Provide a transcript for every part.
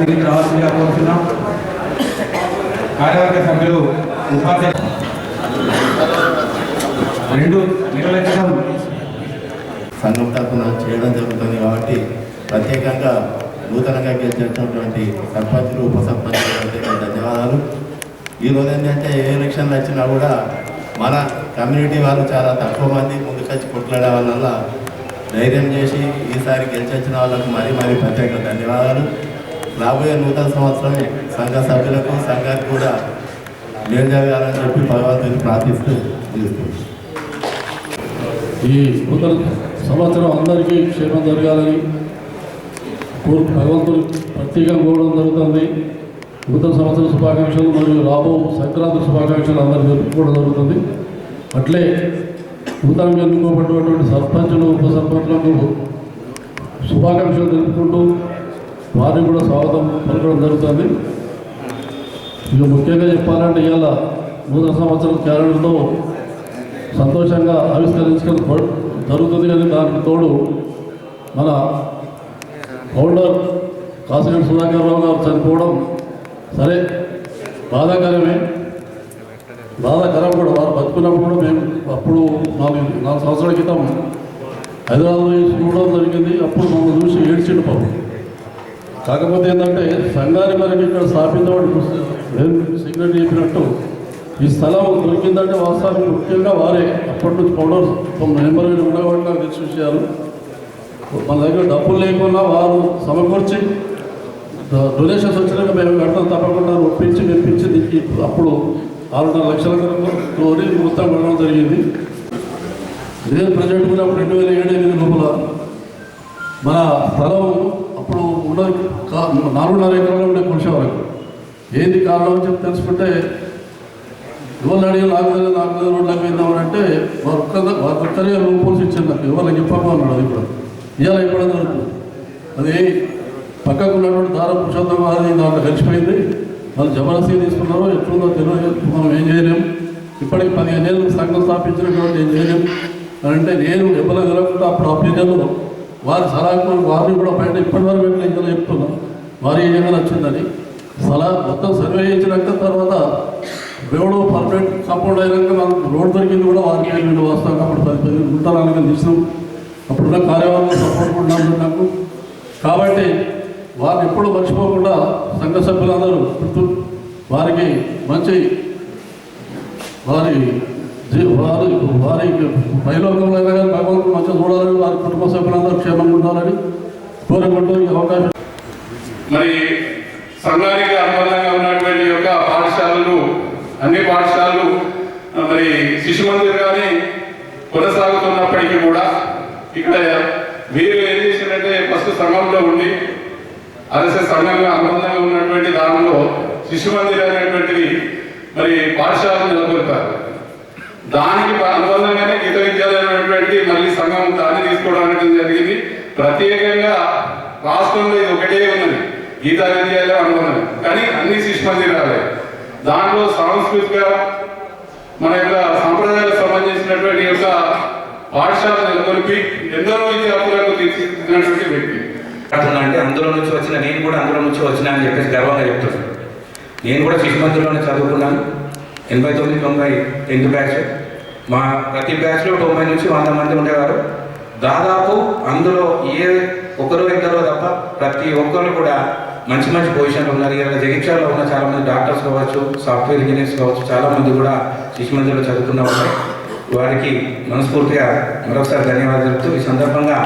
వేదికకి రావాల్సిందిగా కోరుతున్నాం కార్యవర్గ సభ్యులు రెండు నెలల క్రితం సంఘం తరఫున చేయడం జరుగుతుంది కాబట్టి ప్రత్యేకంగా నూతనంగా గెలిచినటువంటి సర్పంచులు ఉప సర్పంచులు ప్రత్యేక ధన్యవాదాలు. ఈరోజు ఏంటంటే ఏ ఎలక్షన్లు వచ్చినా కూడా మన కమ్యూనిటీ వాళ్ళు చాలా తక్కువ మంది ముందుకొచ్చి కొట్లాడే వల్ల ధైర్యం చేసి ఈసారి గెలిచి వచ్చిన వాళ్ళకు మరీ మరీ ప్రత్యేక ధన్యవాదాలు. రాబోయే నూతన సంవత్సరం సంఘ సభ్యులకు సంఘానికి కూడా మేలు జరగాలని చెప్పి భగవంతుని ప్రార్థిస్తూ ముగిస్తున్నాను. ఈ నూతన సంవత్సరం అందరికీ క్షేమం జరగాలని కోరు భగవంతుడు ప్రత్యేకంగా కోరడం జరుగుతుంది నూతన సంవత్సర శుభాకాంక్షలు మరియు రాబో సంక్రాంతి శుభాకాంక్షలు అందరూ జరుపుకోవడం జరుగుతుంది అట్లే నూతనంగా ఎన్నుకోబడినటువంటి సర్పంచులు ఉప సర్పంచులకు శుభాకాంక్షలు తెలుపుకుంటూ వారిని కూడా స్వాగతం పలకడం జరుగుతుంది. ఇక ముఖ్యంగా చెప్పాలంటే ఇవాళ నూతన సంవత్సరం క్యాలెండర్తో సంతోషంగా ఆవిష్కరించడం జరుగుతుంది కానీ దానికి తోడు మన ఫౌండర్ కాసిరెడ్డి సుధాకర్ రావు గారు చనిపోవడం సరే బాధాకరమే. బాధాకరం కూడా వారు బతుకున్నప్పుడు కూడా మేము అప్పుడు నాలుగు నాలుగు సంవత్సరాల క్రితం హైదరాబాద్ చూడడం జరిగింది. అప్పుడు మమ్మల్ని చూసి ఏడ్చిండు పాపం. కాకపోతే ఏంటంటే సంఘానికి మనకి ఇక్కడ స్థాపించబడి సిగ్నెట్ చెప్పినట్టు ఈ స్థలం దొరికిందంటే వాస్తవానికి ముఖ్యంగా వారే. అప్పటి నుంచి పౌడర్ నెంబర్ ఉండేవాడు నాకు తెలిసి విషయాలు. మన దగ్గర డబ్బులు లేకుండా వారు సమకూర్చి డొనేషన్స్ వచ్చినాక మేము కడతాం తప్పకుండా ఒప్పించి మెప్పించి దీనికి అప్పుడు ఆరున్నర లక్షల వరకు మొత్తం కొనడం జరిగింది. నేను ప్రజెంట్ కూడా రెండు వేల ఏడు ఎనిమిది లోపల మన స్థలం అప్పుడు ఉన్నది నాలుగున్నర ఎకరాలు ఉండే కురిసేవారు ఏది కారణం అని చెప్పి తెలుసుకుంటే ఎవరు అడిగి నాకు తెలియదు నాకు తెలియదు రోడ్లకు వెళ్దామని అంటే వారు ఒక్క వారు ఒక్కరే రూపోల్సి ఇచ్చింది నాకు ఎవరికి చెప్పకు అది ఇప్పుడు ఇవాళ ఇవ్వడం జరుగుతుంది అది పక్కకు ఉన్నటువంటి దార పురుషోత్తం అది దాంట్లో కలిసిపోయింది వాళ్ళు జబర్దస్తి తీసుకున్నారు ఎట్లుందో తెలియదు. మనం ఏం చేయలేం. ఇప్పటికి పదిహేను ఏళ్ళు సంఘం స్థాపించినటువంటి ఏం చేయలేం. అంటే నేను ఎవరు తెలవకుండా అప్పుడు ఆ పీరియడ్లో వారి సలహా వారిని కూడా బయట ఇప్పటివరకు పెట్టిన ఇంకా చెప్తున్నాం. వారి ఏం నచ్చిందని. సలహా మొత్తం సర్వే చేసినాక తర్వాత దేవుడు పర్ఫెక్ట్ సపోర్ట్ అయినాక మనం రోడ్ దొరికింది కూడా వారికి వెళ్ళి వస్తాం కాబట్టి పది పది తీసినాం అప్పుడున్న కార్యవర్గం సపోర్ట్ కూడా నాకు. కాబట్టి వారిని ఎప్పుడు మర్చిపోకుండా సంఘ సభ్యులందరూ గుర్తు వారికి మంచి వారి వారు వారి పైలోకంలో అయినా కానీ భగవంతుడు మంచిగా చూడాలని వారి కుటుంబ సభ్యులందరూ క్షేమంగా ఉండాలని కోరుకుంటూ ఈ అవకాశం. మరి సంఘానికి అనుబంధంగా ఉన్నటువంటి యొక్క పాఠశాలలు అన్ని పాఠశాలలు మరి శిశు మందిర్గానే కొనసాగుతున్నప్పటికీ కూడా ఇక్కడ మీరు ఏం చేసినట్టే ఫస్ట్ సంఘంలో ఉండి ఆర్ఎస్ఎస్ సంఘంగా అనుబంధంగా ఉన్నటువంటి దానిలో శిశు మందిర్ అనేటువంటిది మరి పాఠశాలను నెలకొల్పారు. దానికి అనుబంధంగానే గీత విద్యాలయమైనటువంటి మళ్ళీ సంఘం దాన్ని తీసుకోవడం జరిగింది. ప్రత్యేకంగా రాష్ట్రంలో ఇది ఒకటే ఉన్నది. గీతా విద్యాలయం అనుబంధం. కానీ అన్ని శిష్మంది మందిరాలే దాంట్లో సాంస్కృతిక మన యొక్క సంప్రదాయాలకు సంబంధించినటువంటి యొక్క పాఠశాల నెలకొల్పి ఎందరో విద్యార్థులకు తీర్చిదిద్దినటువంటి వ్యక్తి. అంటే అందులో నుంచి వచ్చిన నేను కూడా అందులో నుంచి వచ్చిన అని చెప్పేసి గర్వంగా చెప్తున్నాను నేను కూడా శిశు చదువుకున్నాను. ఎనభై తొమ్మిది తొంభై టెన్త్ బ్యాచ్ మా ప్రతి బ్యాచ్లో తొంభై నుంచి వంద మంది ఉండేవారు. దాదాపు అందులో ఏ ఒకరో ఇద్దరో తప్ప ప్రతి ఒక్కరు కూడా మంచి మంచి పొజిషన్లు ఉన్నారు. ఇలా జగిత్యాలలో ఉన్న చాలామంది డాక్టర్స్ కావచ్చు సాఫ్ట్వేర్ ఇంజనీర్స్ కావచ్చు చాలామంది కూడా శిశు మందిలో చదువుకున్న వాళ్ళు వారికి మనస్ఫూర్తిగా మరొకసారి ధన్యవాదాలు చెప్తూ ఈ సందర్భంగా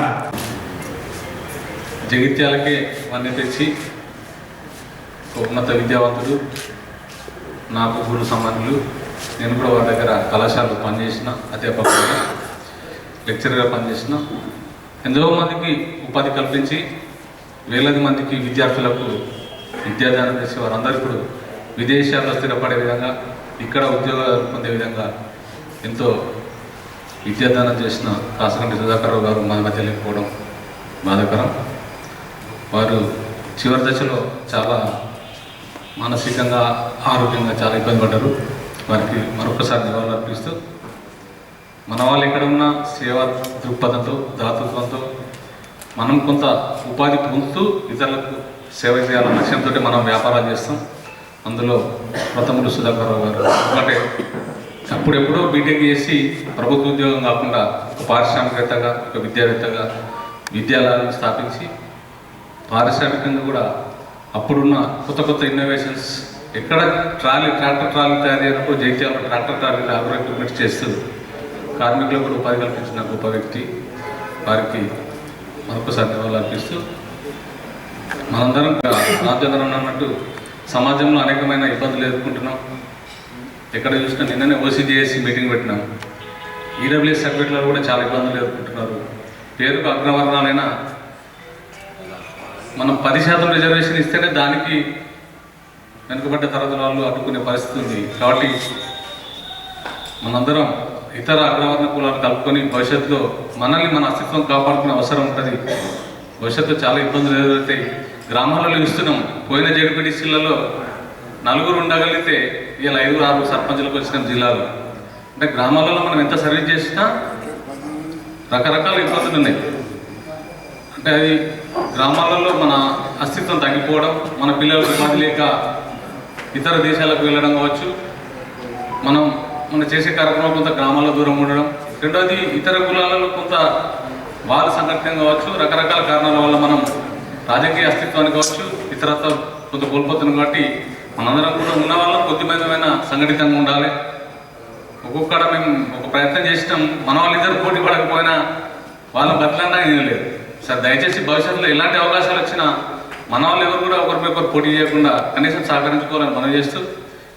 జగిత్యాలకే వన్నీ తెచ్చి ఉన్నత విద్యావంతుడు నాకు గురు సంబంధులు నేను కూడా వారి దగ్గర కళాశాలలో పనిచేసిన అధ్యాపకులుగా లెక్చరర్గా పనిచేసిన. ఎంతో మందికి ఉపాధి కల్పించి వేలాది మందికి విద్యార్థులకు విద్యాదానం చేసి వారందరూ ఇప్పుడు విదేశాల్లో స్థిరపడే విధంగా ఇక్కడ ఉద్యోగాలు పొందే విధంగా ఎంతో విద్యాదానం చేసిన కాసకంటి సుధాకర్రావు గారు మన మధ్య లేకపోవడం బాధాకరం. వారు చివరి దశలో చాలా మానసికంగా ఆరోగ్యంగా చాలా ఇబ్బంది పడ్డారు. వారికి మరొకసారి నివాళులు అర్పిస్తూ మన వాళ్ళు ఎక్కడ ఉన్న సేవా దృక్పథంతో దాతృత్వంతో మనం కొంత ఉపాధి పొందుతూ ఇతరులకు సేవ చేయాలన్న లక్ష్యంతో మనం వ్యాపారాలు చేస్తాం. అందులో ప్రథములు సుధాకర్ గారు. ఎందుకంటే అప్పుడెప్పుడో బీటెక్ చేసి ప్రభుత్వ ఉద్యోగం కాకుండా ఒక పారిశ్రామికవేత్తగా ఒక విద్యావేత్తగా విద్యాలయాలను స్థాపించి పారిశ్రామికంగా కూడా అప్పుడున్న కొత్త కొత్త ఇన్నోవేషన్స్ ఎక్కడ ట్రాలీ ట్రాక్టర్ ట్రాలీ తయారు చేయనప్పుడు జైత్యాల ట్రాక్టర్ ట్రాలీ అగ్రో ఎక్విప్మెంట్ చేస్తూ కార్మికులకు కూడా ఉపాధి కల్పించిన గొప్ప వ్యక్తి వారికి మరొకసారి నివాళులు అర్పిస్తూ మనందరం రామచంద్రన్ అన్నట్టు సమాజంలో అనేకమైన ఇబ్బందులు ఎదుర్కొంటున్నాం. ఎక్కడ చూసినా నిన్ననే ఓసీజీఏసీ మీటింగ్ పెట్టినాం. ఈడబ్ల్యూఎస్ సర్టిఫికెట్లో కూడా చాలా ఇబ్బందులు ఎదుర్కొంటున్నారు. పేరుకు అగ్రవర్ణాలైనా మనం పది శాతం రిజర్వేషన్ ఇస్తేనే దానికి వెనుకబడ్డ తరగతి వాళ్ళు అడ్డుకునే పరిస్థితి ఉంది. కాబట్టి మనందరం ఇతర అగ్రవర్ణ కులాలు కలుపుకొని భవిష్యత్తులో మనల్ని మన అస్తిత్వం కాపాడుకునే అవసరం ఉంటుంది. భవిష్యత్తులో చాలా ఇబ్బందులు ఎదురవుతాయి గ్రామాలలో ఇస్తున్నాం పోయిన జిల్లాలో నలుగురు ఉండగలిగితే ఇలా ఐదుగురు ఆరుగురు సర్పంచులకు వచ్చిన జిల్లాలో. అంటే గ్రామాలలో మనం ఎంత సర్వీస్ చేసినా రకరకాల ఇబ్బందులు ఉన్నాయి. అంటే అది గ్రామాలలో మన అస్తిత్వం తగ్గిపోవడం మన పిల్లలకు ఉపాధి లేక ఇతర దేశాలకు వెళ్ళడం కావచ్చు మనం మనం చేసే కార్యక్రమం కొంత గ్రామాల్లో దూరం ఉండడం రెండోది ఇతర కులాలలో కొంత వాళ్ళ సంఘటన కావచ్చు రకరకాల కారణాల వల్ల మనం రాజకీయ అస్తిత్వాన్ని కావచ్చు ఇతరత్వ కొంత కోల్పోతున్నాం కాబట్టి మనందరం కూడా ఉన్న వాళ్ళం కొద్దిమందిమైన సంఘటితంగా ఉండాలి. ఒక్కొక్కడ మేము ఒక ప్రయత్నం చేసినాం మన వాళ్ళిద్దరు పోటీ పడకపోయినా వాళ్ళ బట్లన్నా ఏం లేదు. సార్ దయచేసి భవిష్యత్తులో ఎలాంటి అవకాశాలు వచ్చినా మన వాళ్ళు ఎవరు కూడా ఒకరిపై ఒకరు పోటీ చేయకుండా కనీసం సహకరించుకోవాలని మనం చేస్తూ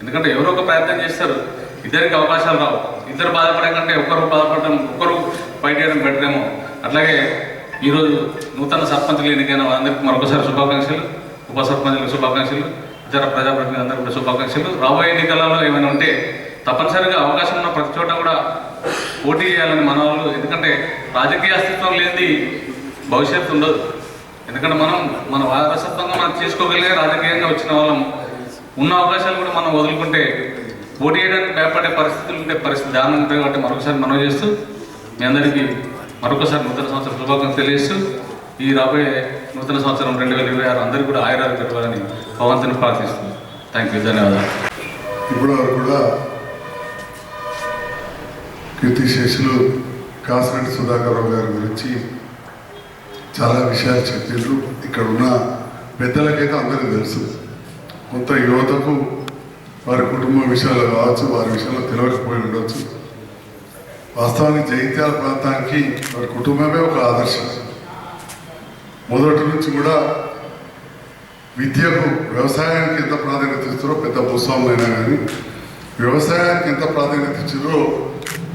ఎందుకంటే ఎవరో ఒక ప్రయత్నం చేస్తారు ఇద్దరికి అవకాశాలు రావు. ఇద్దరు బాధపడే కంటే ఒకరు బాధపడడం ఒకరు ఫైట్ చేయడం బెటర్ అట్లాగే ఈరోజు నూతన సర్పంచులు ఎన్నికైన వారందరికీ మరొకసారి శుభాకాంక్షలు ఉప సర్పంచులకు శుభాకాంక్షలు ఇతర అందరూ కూడా శుభాకాంక్షలు. రాబోయే ఎన్నికలలో ఏమైనా ఉంటే తప్పనిసరిగా అవకాశం ఉన్న ప్రతి చోట కూడా పోటీ చేయాలని మన వాళ్ళు ఎందుకంటే రాజకీయ అస్తిత్వం లేనిది భవిష్యత్తు ఉండదు. ఎందుకంటే మనం మన వారసత్వంగా మనం చేసుకోగలిగే రాజకీయంగా వచ్చిన వాళ్ళం ఉన్న అవకాశాలు కూడా మనం వదులుకుంటే పోటీ చేయడానికి భయపడే పరిస్థితులు ఉంటే పరిస్థితి దారుణం ఉంటాయి కాబట్టి మరొకసారి మనం చేస్తూ మీ అందరికీ మరొకసారి నూతన సంవత్సరం శుభాకాంక్షలు తెలియజేస్తూ ఈ రాబోయే నూతన సంవత్సరం రెండు వేల ఇరవై ఆరు అందరికీ కూడా ఆయురాలు ఇవ్వాలని భగవంతుని ప్రార్థిస్తుంది. థ్యాంక్ యూ ధన్యవాదాలు. ఇప్పుడు వరకు కూడా కీర్తిశేషులు కాసిరెడ్డి సుధాకర్ రావు గారి గురించి చాలా విషయాలు చెప్పారు ఇక్కడ ఉన్న పెద్దలకైతే అందరికీ తెలుసు. కొంత యువతకు వారి కుటుంబ విషయాలు కావచ్చు వారి విషయంలో తెలియకపోయి ఉండొచ్చు. వాస్తవానికి జైత్యాల ప్రాంతానికి వారి కుటుంబమే ఒక ఆదర్శం. మొదటి నుంచి కూడా విద్యకు వ్యవసాయానికి ఎంత ప్రాధాన్యత ఇస్తారో పెద్ద భూస్వాములైనా కానీ వ్యవసాయానికి ఎంత ప్రాధాన్యత ఇచ్చారో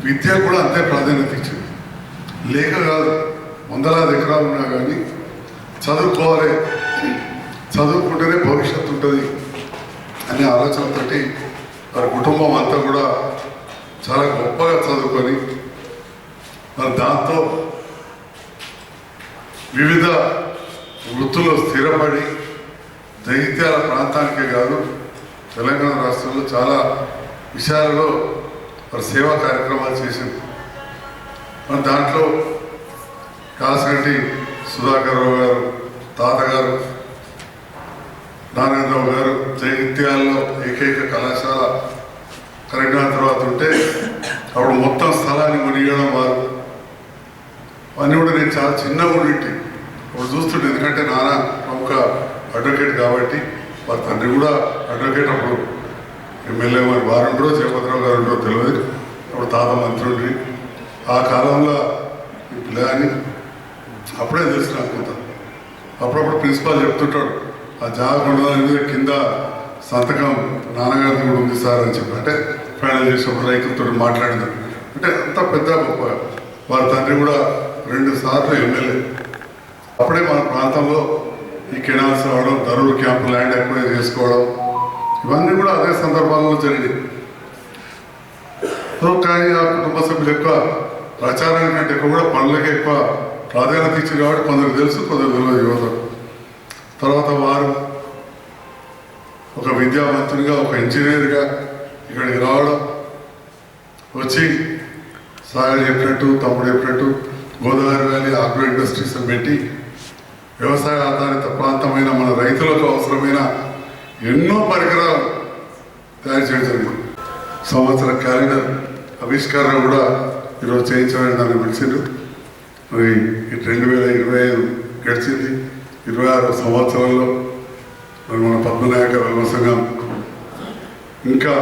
విద్యకు కూడా అంతే ప్రాధాన్యత ఇచ్చింది లేక కాదు వందలాది ఎకరాలు ఉన్నా కానీ చదువుకోవాలి. చదువుకుంటేనే భవిష్యత్తు ఉంటుంది అనే ఆలోచనతోటి వారి కుటుంబం అంతా కూడా చాలా గొప్పగా చదువుకొని మరి దాంతో వివిధ వృత్తుల్లో స్థిరపడి దైత్యాల ప్రాంతానికే కాదు తెలంగాణ రాష్ట్రంలో చాలా విషయాలలో వారు సేవా కార్యక్రమాలు చేసింది మరి దాంట్లో కాసిరెడ్డి సుధాకర్ రావు గారు తాతగారు నారాయణరావు గారు జైత్యాల్లో ఏకైక కళాశాల కరీంనగర్ తర్వాత ఉంటే అప్పుడు మొత్తం స్థలాన్ని మునిగడం వారు. అన్నీ కూడా నేను చాలా చిన్నగా ఉండింటి అప్పుడు చూస్తుంటే ఎందుకంటే నాన్న ప్రముఖ అడ్వకేట్ కాబట్టి వారి తండ్రి కూడా అడ్వకేట్ అప్పుడు ఎమ్మెల్యే మరి వారు ఉండరో జయపతిరావు గారు ఉండరో తెలియదు. అప్పుడు తాత మంత్రుడి ఆ కాలంలో ఈ పిల్లని అప్పుడే తెలుసు నాకు కొంత అప్పుడప్పుడు ప్రిన్సిపాల్ చెప్తుంటాడు ఆ జాగకుండా మీద కింద సంతకం నాన్నగారిది కూడా ఉంది సార్ అని చెప్పి. అంటే ఫైనల్ చేసినప్పుడు రైతులతో మాట్లాడింది. అంటే అంత పెద్ద గొప్ప వారి తండ్రి కూడా రెండు సార్లు ఎమ్మెల్యే. అప్పుడే మన ప్రాంతంలో ఈ కెనాల్స్ రావడం ధరూర్ క్యాంపు ల్యాండ్ ఎక్వైర్ చేసుకోవడం ఇవన్నీ కూడా అదే సందర్భాల్లో జరిగింది సో కానీ ఆ కుటుంబ సభ్యులు ఎక్కువ ప్రచారానికి అంటే ఎక్కువ కూడా పనులకి ఎక్కువ ప్రాధాన్యత ఇచ్చింది కాబట్టి కొందరు తెలుసు కొందరు తెలియదు యువత తర్వాత వారు ఒక విద్యావంతునిగా ఒక ఇంజనీర్గా ఇక్కడికి రావడం వచ్చి సాగర్ చెప్పినట్టు తమ్ముడు చెప్పినట్టు గోదావరి వ్యాలీ ఆగ్రో ఇండస్ట్రీస్ పెట్టి వ్యవసాయ ఆధారిత ప్రాంతమైన మన రైతులకు అవసరమైన ఎన్నో పరికరాలు తయారు చేయడం జరిగింది. సంవత్సర క్యాలెండర్ ఆవిష్కరణ కూడా ఈరోజు చేయించమని నన్ను పిలిచిండ్రు. మరి ఈ రెండు వేల ఇరవై ఐదు గడిచింది. ఇరవై ఆరు సంవత్సరంలో మరి మన పద్మనాయక వెల్మ సంఘం. ఇంకా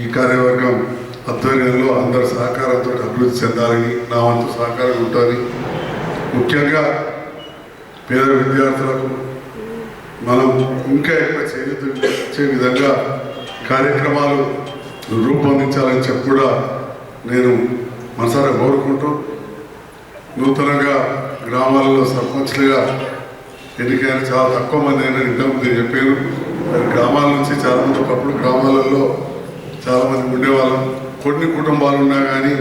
ఈ కార్యవర్గం ఆధ్వర్యంలో అందరి సహకారంతో అభివృద్ధి చెందాలని నా వంతు సహకారం ఉంటుంది. ముఖ్యంగా పేద విద్యార్థులకు మనం ఇంకా ఎక్కువ చేయించే విధంగా కార్యక్రమాలు రూపొందించాలని చెప్పి కూడా నేను మనసారా కోరుకుంటూ నూతనంగా గ్రామాలలో సర్పంచ్లుగా ఎన్నికైన చాలా తక్కువ మంది అయినా ఇంతకుముందు చెప్పారు. గ్రామాల నుంచి చాలా మంది ఒకప్పుడు గ్రామాలలో చాలామంది ఉండేవాళ్ళం. కొన్ని కుటుంబాలు ఉన్నా కానీ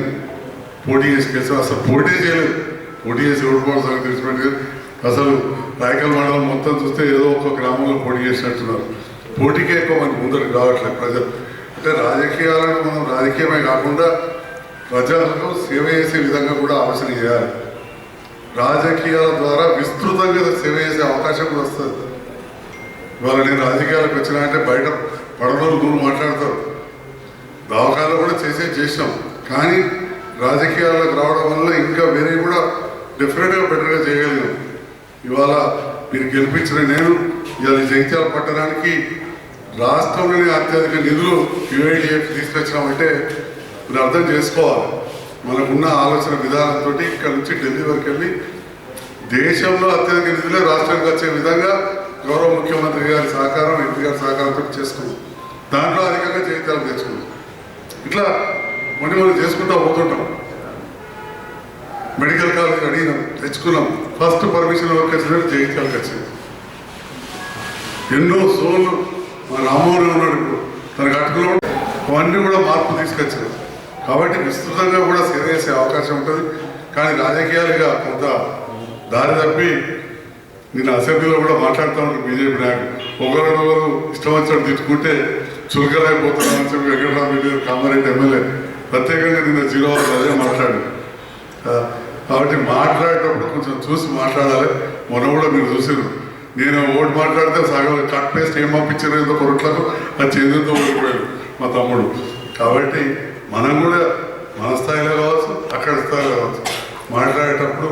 పోటీ చేసి అసలు పోటీ చేయలేదు. పోటీ చేసి ఓడిపోవడం సంగతి తెలిసిపెట్టి అసలు రాయకల్ మండలం మొత్తం చూస్తే ఏదో ఒక గ్రామంలో పోటీ చేసినట్టున్నారు. పోటీకే ఎక్కువ మనకు ముందరకు రావట్లేదు ప్రజలు. అంటే రాజకీయాలను మనం రాజకీయమే కాకుండా ప్రజలకు సేవ చేసే విధంగా కూడా ఆలోచన చేయాలి. రాజకీయాల ద్వారా విస్తృతంగా సేవ చేసే అవకాశం కూడా వస్తుంది. ఇవాళ నేను రాజకీయాలకు వచ్చినా అంటే బయట పడవలు దూరం మాట్లాడతారు. దవాఖాలు కూడా చేసే చేసినాం. కానీ రాజకీయాలకు రావడం వల్ల ఇంకా వేరే కూడా డిఫరెంట్గా బెటర్గా చేయగలిగాం. ఇవాళ మీరు గెలిపించిన నేను ఇవాళ ఈ జగిత్యాల పట్టణానికి రాష్ట్రంలోనే అత్యధిక నిధులు యుఐడిఎఫ్ తీసుకొచ్చినామంటే మీరు అర్థం చేసుకోవాలి. మనకున్న ఆలోచన విధానంతో ఇక్కడ నుంచి ఢిల్లీ వరకు వెళ్ళి దేశంలో అత్యధిక నిధులే రాష్ట్రానికి వచ్చే విధంగా గౌరవ ముఖ్యమంత్రి గారి సహకారం ఎంపీ గారి సహకారంతో చేసుకున్నాం దాంట్లో అధికంగా జీవితాలు తెచ్చుకున్నాం ఇట్లా మొన్న మనం చేసుకుంటూ పోతుంటాం. మెడికల్ కాలేజ్ అడిగినాం తెచ్చుకున్నాం. ఫస్ట్ పర్మిషన్ వర్క్ వచ్చినట్టు జగిత్యాలకు వచ్చింది ఎన్నో సోన్లు మా రామోహన్ ఉన్నాడు ఇప్పుడు. తన కట్టుకులో అవన్నీ కూడా మార్పు తీసుకొచ్చారు. కాబట్టి విస్తృతంగా కూడా సేవ చేసే అవకాశం ఉంటుంది. కానీ రాజకీయాలుగా కొంత దారి తప్పి నేను అసెంబ్లీలో కూడా మాట్లాడుతూ ఉంటాను బీజేపీ నాయకులు. ఒకరినొకరు ఇష్టం వచ్చినట్టు తిట్టుకుంటే చులకలైపోతున్నామని చెప్పి వెంకటరామరెడ్డి కామారెడ్డి ఎమ్మెల్యే. ప్రత్యేకంగా నిన్న జీరో అదే మాట్లాడు కాబట్టి మాట్లాడేటప్పుడు కొంచెం చూసి మాట్లాడాలి. మొన్న కూడా మీరు చూసారు నేను ఓటు మాట్లాడితే సగం కట్ పేస్ట్ ఏం పంపించారు ఏదో కొరట్లకు అది చేందుతో ఓడిపోయాడు మా తమ్ముడు. కాబట్టి మనం కూడా మన స్థాయిలో కావచ్చు అక్కడ స్థాయిలో కావచ్చు మాట్లాడేటప్పుడు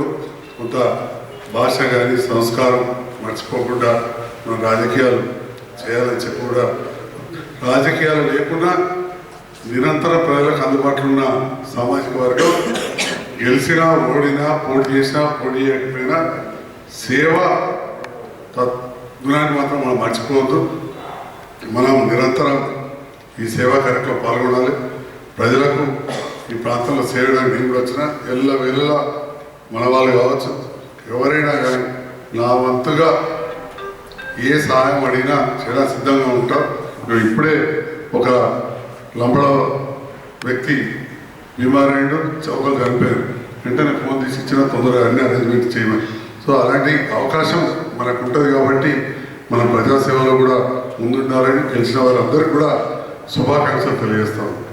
కొంత భాష కానీ సంస్కారం మర్చిపోకుండా మనం రాజకీయాలు చేయాలని చెప్పి కూడా రాజకీయాలు లేకుండా నిరంతరం ప్రజలకు అందుబాటులో ఉన్న సామాజిక వర్గం గెలిచినా ఓడినా పోటీ చేసినా పోటీ చేయకపోయినా సేవ తద్గుణాన్ని మాత్రం మనం మర్చిపోవద్దు. మనం నిరంతరం ఈ సేవా కార్యక్రమం పాల్గొనాలి. ప్రజలకు ఈ ప్రాంతంలో చేరడానికి నేను కూడా వచ్చిన ఎల్ల వెళ్ళ మన వాళ్ళు కావచ్చు ఎవరైనా కానీ నా వంతుగా ఏ సహాయం అడిగినా చాలా సిద్ధంగా ఉంటాం. ఇగో ఇప్పుడే ఒక లంబడ వ్యక్తి బీమారాయుడు చౌకలు చనిపోయారు వెంటనే ఫోన్ తీసి ఇచ్చిన తొందరగా అన్ని అరేంజ్మెంట్ చేయమని. సో అలాంటి అవకాశం మనకు ఉంటుంది కాబట్టి మన ప్రజాసేవలో కూడా ముందుండాలని తెలిసిన వారందరికీ కూడా శుభాకాంక్షలు తెలియజేస్తాం